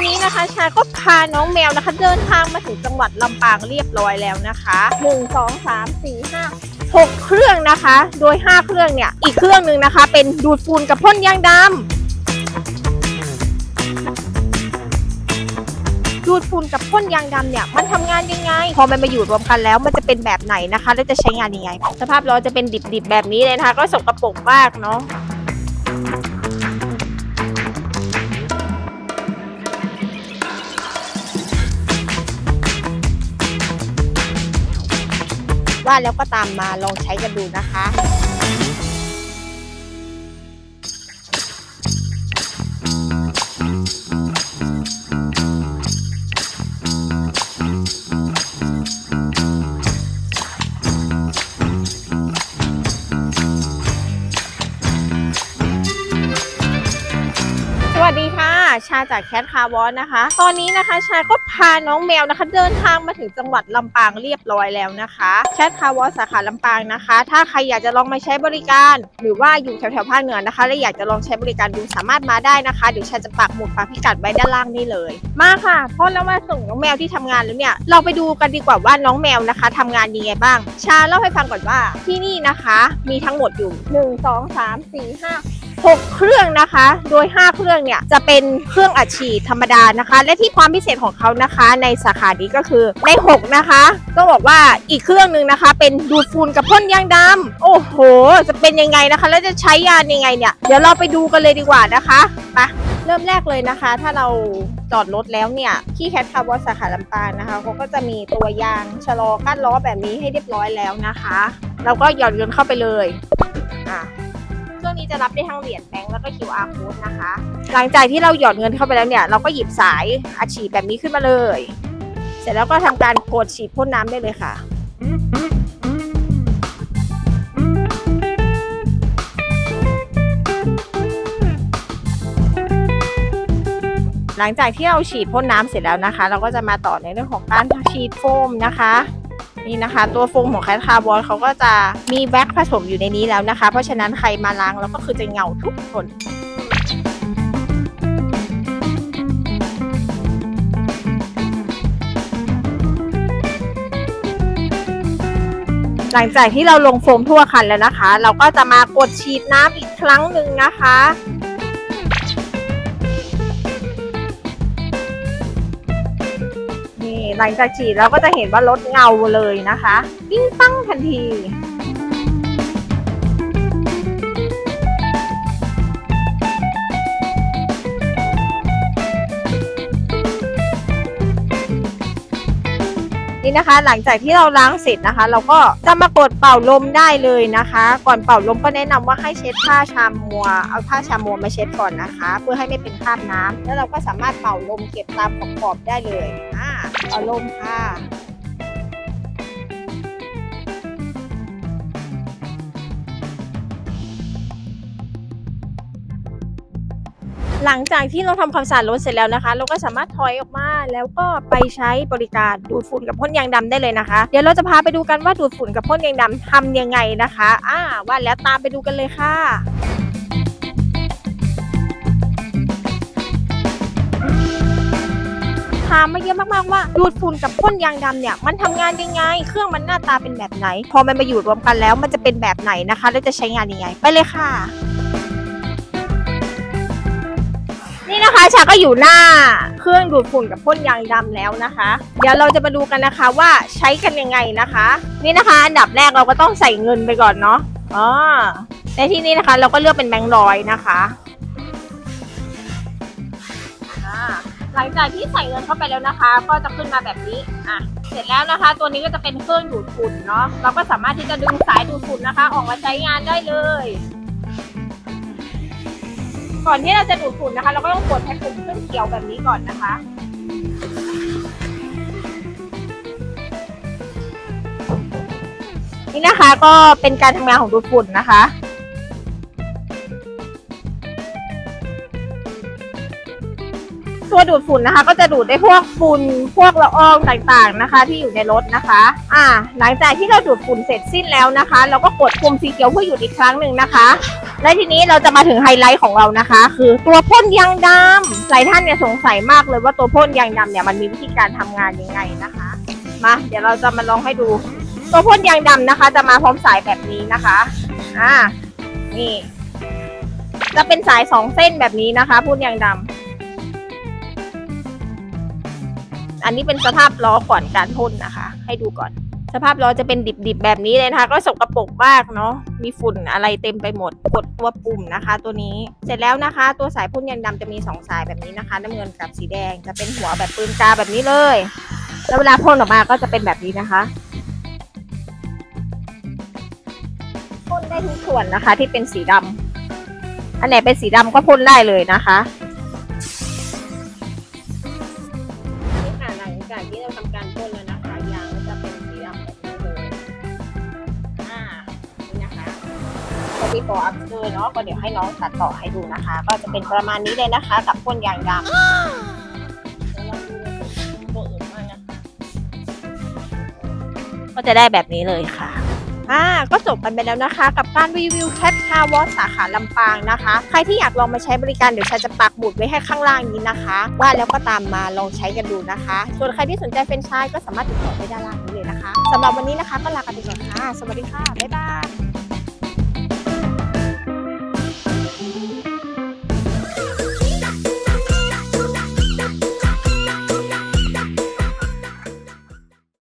อนนี้นะคะชาก็พาน้องแมวนะคะ เดินทางมาถึงจังหวัดลำปางเรียบร้อยแล้วนะคะหนึ่งสองสามสี่ห้าหกเครื่องนะคะ โดย 5 เครื่องเนี่ย อีกเครื่องหนึ่งนะคะ เป็นดูดฝุ่นกับพ่นยางดำดูดฝุ่นกับพ่นยางดำเนี่ย มันทำงานยังไง พอมันมาอยู่รวมกันแล้วมันจะเป็นแบบไหนนะคะ แล้วจะใช้งานยังไง สภาพล้อจะเป็นดิบๆแบบนี้เลยนะคะ ก็สกรปรกมากเนาะ ว่าแล้วก็ตามมาลองใช้กันดูนะคะสวัสดีค่ะ ชาจากแคทคาร์วอนนะคะ ตอนนี้นะคะชาก็พาน้องแมวนะคะ เดินทางมาถึงจังหวัดลำปางเรียบร้อยแล้วนะคะแคทคาร์วอนสาขาลำปางนะคะ ถ้าใครอยากจะลองมาใช้บริการ หรือว่าอยู่แถวๆภาคเหนือนะคะ และอยากจะลองใช้บริการดูสามารถมาได้นะคะเดี๋ยวชาจะปักหมุดปักพิกัดไว้ด้านล่างนี่เลย มาค่ะเพราะเรามาส่งน้องแมวที่ทำงานแล้วเนี่ยเราไปดูกันดีกว่าว่าน้องแมวนะคะทำงานยังไงบ้าง ชาเล่าให้ฟังก่อนว่าที่นี่นะคะ มีทั้งหมดอยู่ 1 2 3 4 5 6 เครื่องนะคะ โดย 5 เครื่องเนี่ยจะเป็นเครื่องอัดฉีดธรรมดานะคะ และที่ความพิเศษของเขานะคะ ในสาขานี้ก็คือใน 6 นะคะก็บอกว่าอีกเครื่องหนึ่งนะคะ เป็นดูดฝุ่นกับพ่นยางดำโอ้โห จะเป็นยังไงนะคะ แล้วจะใช้ยานยังไงเนี่ยเดี๋ยวเราไปดูกันเลยดีกว่านะคะไปเริ่มแรกเลยนะคะ ถ้าเราจอดรถแล้วเนี่ยที่แคทคาร์บอนสาขาลำปางนะคะเขาก็จะมีตัวยางชะลอกั้นล้อแบบนี้ให้เรียบร้อยแล้วนะคะ เราก็หย่อนเงินเข้าไปเลยอะ รื่องนี้จะรับได้ทั้งเหรียญแบงก์แล้วก็ QR code นะคะ หลังจากที่เราหยอดเงินเข้าไปแล้วเนี่ย เราก็หยิบสายอาฉีดแบบนี้ขึ้นมาเลย เสร็จแล้วก็ทำการกดฉีดพ่นน้ำได้เลยค่ะหลังจากที่เราฉีดพ่นน้ำเสร็จแล้วนะคะ เราก็จะมาต่อในเรื่องของการฉีดโฟมนะคะ นี่นะคะ ตัวโฟมของแคทคาร์บอนเขาก็จะมีแว็กผสมอยู่ในนี้แล้วนะคะ เพราะฉะนั้นใครมาล้างแล้วก็คือจะเงาทุกคนหลังจากที่เราลงโฟมทั่วคันแล้วนะคะ เราก็จะมากดฉีดน้ำอีกครั้งหนึ่งนะคะ หลังจากฉีดเราก็จะเห็นว่าลดเงาเลยนะคะปิ้งปั้งทันทีนี่นะคะหลังจากที่เราล้างเสร็จนะคะ เราก็จะมากดเป่าลมได้เลยนะคะ ก่อนเป่าลมก็แนะนำว่าให้เช็ดผ้าชามมัว เอาผ้าชามมัวมาเช็ดก่อนนะคะ เพื่อให้ไม่เป็นคราบน้ำแล้วเราก็สามารถเป่าลมเก็บตามขอบๆได้เลย เป่าลมค่ะหลังจากที่เราทำความสะอาดรถเสร็จแล้วนะคะ เราก็สามารถถอยออกมาแล้วก็ไปใช้บริการดูดฝุ่นกับพ่นยางดำได้เลยนะคะ เดี๋ยวเราจะพาไปดูกันว่าดูดฝุ่นกับพ่นยางดำทำยังไงนะคะอ่าว่าแล้วตามไปดูกันเลยค่ะ ถามมาเยอะมากๆว่าดูดฝุ่นกับพ่นยางดำเนี่ยมันทำงานยังไง เครื่องมันหน้าตาเป็นแบบไหน พอมันมาอยู่รวมกันแล้วมันจะเป็นแบบไหนนะคะ แล้วจะใช้งานยังไง ไปเลยค่ะ นี่นะคะชาก็อยู่หน้าเครื่องดูดฝุ่นกับพ่นยางดำแล้วนะคะ เดี๋ยวเราจะมาดูกันนะคะว่าใช้กันยังไงนะคะ นี่นะคะ อันดับแรกเราก็ต้องใส่เงินไปก่อนเนาะอ๋อในที่นี้นะคะเราก็เลือกเป็นแบงค์ร้อยนะคะ หลังจากที่ใส่เงินเข้าไปแล้วนะคะ ก็จะขึ้นมาแบบนี้อะเสร็จแล้วนะคะ ตัวนี้ก็จะเป็นเครื่องดูดฝุ่นเนาะเราก็สามารถที่จะดึงสายดูดฝุ่นนะคะ ออกมาใช้งานได้เลย ก่อนที่เราจะดูดฝุ่นนะคะ เราก็ต้องกดให้ปุ่มขึ้นเขี่ยวแบบนี้ก่อนนะคะนี่นะคะก็เป็นการทำงานของดูดฝุ่นนะคะ ตัวดูดฝุ่นนะคะ ก็จะดูดได้พวกฝุ่นพวกละอองต่างๆนะคะ ที่อยู่ในรถนะคะ อ่า หลังจากที่เราดูดฝุ่นเสร็จสิ้นแล้วนะคะ เราก็กดปุ่มสีเขียวเพื่อหยุดอีกครั้งหนึ่งนะคะ และทีนี้เราจะมาถึงไฮไลท์ของเรานะคะ คือตัวพ่นยางดำหลายท่านเนี่ยสงสัยมากเลยว่าตัวพ่นยางดำเนี่ยมันมีวิธีการทำงานยังไงนะคะ มาเดี๋ยวเราจะมาลองให้ดู ตัวพ่นยางดำนะคะ จะมาพร้อมสายแบบนี้นะคะอ่านี่จะเป็นสายสองเส้นแบบนี้นะคะพ่นยางดำ อันนี้เป็นสภาพล้อก่อนการพ่นนะคะ ให้ดูก่อน สภาพล้อจะเป็นดิบๆแบบนี้เลยนะคะ ก็สกรปรกมากเนาะมีฝุ่นอะไรเต็มไปหมดกดตัวปุ่มนะคะ ตัวนี้เสร็จแล้วนะคะ ตัวสายพ่นยางดำจะมีสองสายแบบนี้นะคะ น้ำเงินกับสีแดงจะเป็นหัวแบบปืนกาแบบนี้เลย แล้วเวลาพ่นออกมาก็จะเป็นแบบนี้นะคะพ่นได้ทุกส่วนนะคะ ที่เป็นสีดำอันไหนเป็นสีดำก็พ่นได้เลยนะคะ จากที่เราทำการพ่นแล้วนะคะยางก็จะเป็นสีดำแบบนี้เลยอ่านี่นะคะก็มีโปรอัพเตอร์เนาะก็เดี๋ยวให้น้องตัดต่อให้ดูนะคะ ก็จะเป็นประมาณนี้เลยนะคะ กับพ่นยางดำเดี๋ยวลองดูในตัวอื่นบ้างนะคะก็จะได้แบบนี้เลยค่ะ อ่าก็จบกันไปแล้วนะคะ กับการรีวิวแคทคาวอสสาขาลำปางนะคะ ใครที่อยากลองมาใช้บริการเดี๋ยวชาจะปักหมุดไว้ให้ข้างล่างนี้นะคะ ว่าแล้วก็ตามมาลองใช้กันดูนะคะ ส่วนใครที่สนใจเฟรนไชายก็สามารถติดต่อได้ด้านล่างนี้เลยนะคะสำหรับวันนี้นะคะก็ลากันไปก่อนค่ะ สวัสดีค่ะ บ๊ายบาย